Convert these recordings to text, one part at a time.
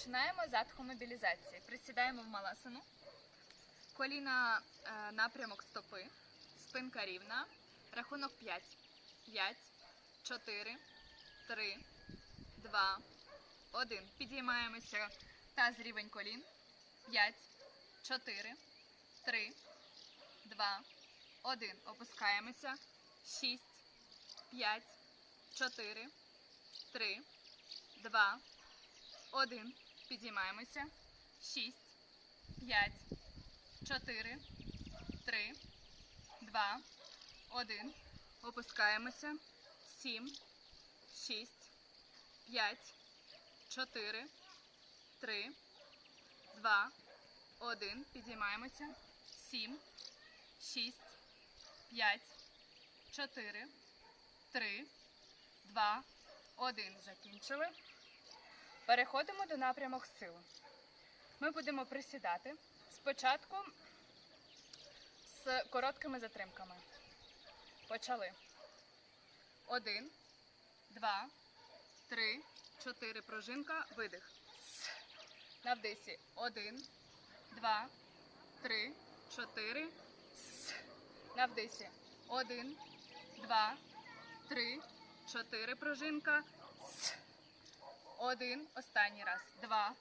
Починаємо з атхомобілізації. Присідаємо в маласану. Коліна е, напрямок стопи. Спинка рівна. Рахунок 5. 5, 4, 3, 2, 1. Підіймаємося таз рівень колін. 5, 4, 3, 2, 1. Опускаємося. 6, 5, 4, 3, 2, 1. Підіймаємося. 6, 5, 4, 3, 2, 1. Опускаємося. 7, 6, 5, 4, 3, 2, 1. Підіймаємося. 7, 6, 5, 4, 3, 2, 1. Закінчили. Переходимо до напрямок сили. Ми будемо присідати спочатку з короткими затримками. Почали. Один, два, три, чотири. Пружинка, видих. На вдисі. Один, два, три, чотири. На вдисі. Один, два, три, чотири. Пружинка. С. Один. Останній раз. Два,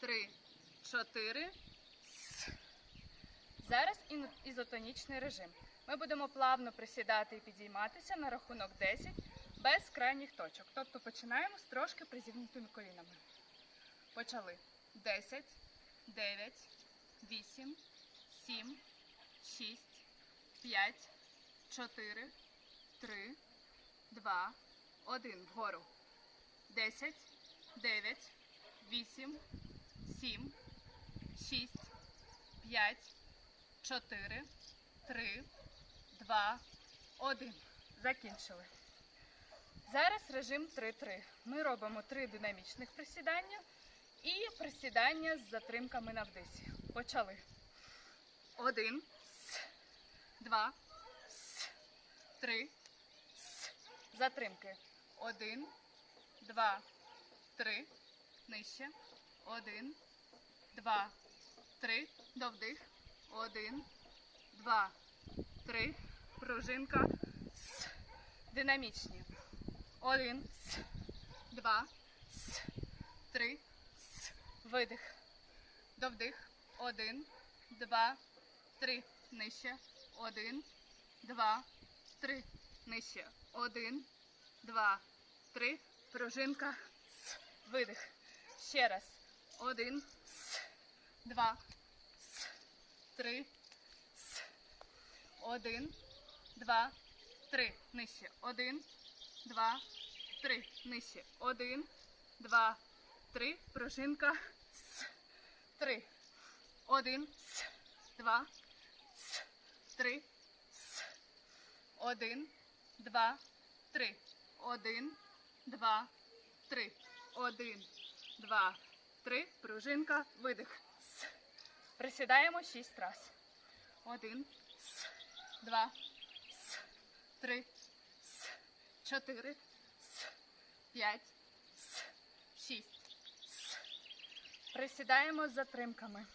три, чотири. Зараз ізотонічний режим. Ми будемо плавно присідати і підійматися на рахунок 10 без крайніх точок. Тобто починаємо з трошки призігнутими колінами. Почали. 10, 9, 8, 7, 6, 5, 4, 3, 2, 1. Вгору. 10, 9, 8, 7, 6, 5, 4, 3, 2, 1. Закінчили. Зараз режим 3-3. Ми робимо 3 динамічних присідання і присідання з затримками на вдисі. Почали. 1, 2, 3, затримки. 1, 2, 3 три. Нижче. Один, два, три. До вдих. Один, два, три. Пружинка. С. Динамічні. Один, с, два, с, три, с. Видих. До вдих. Один, два, три. Нижче. Один, два, три. Нижче. Один, два, три. Пружинка. Видих. Ще раз. Один, с, два, с, три, с. Один, два, три. Нижче. Один, два, три. Нижче. Один, два, три. Пружинка. С. Три. Один, с, два, с, три, с. Один, два, три. Один, два, три. Один, два, три. Пружинка. Видих. С. Присідаємо шість раз. Один, с, два, с, три, с, чотири, с, п'ять, с, шість, с. Присідаємо з затримками.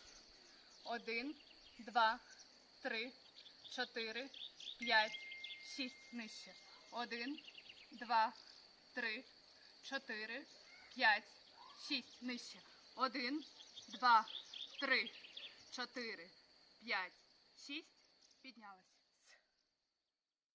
Один, два, три, чотири, п'ять, шість. Нижче. Один, два, три, чотири, п'ять, шість. Нижче. Один, два, три, чотири, п'ять, шість. Піднялися.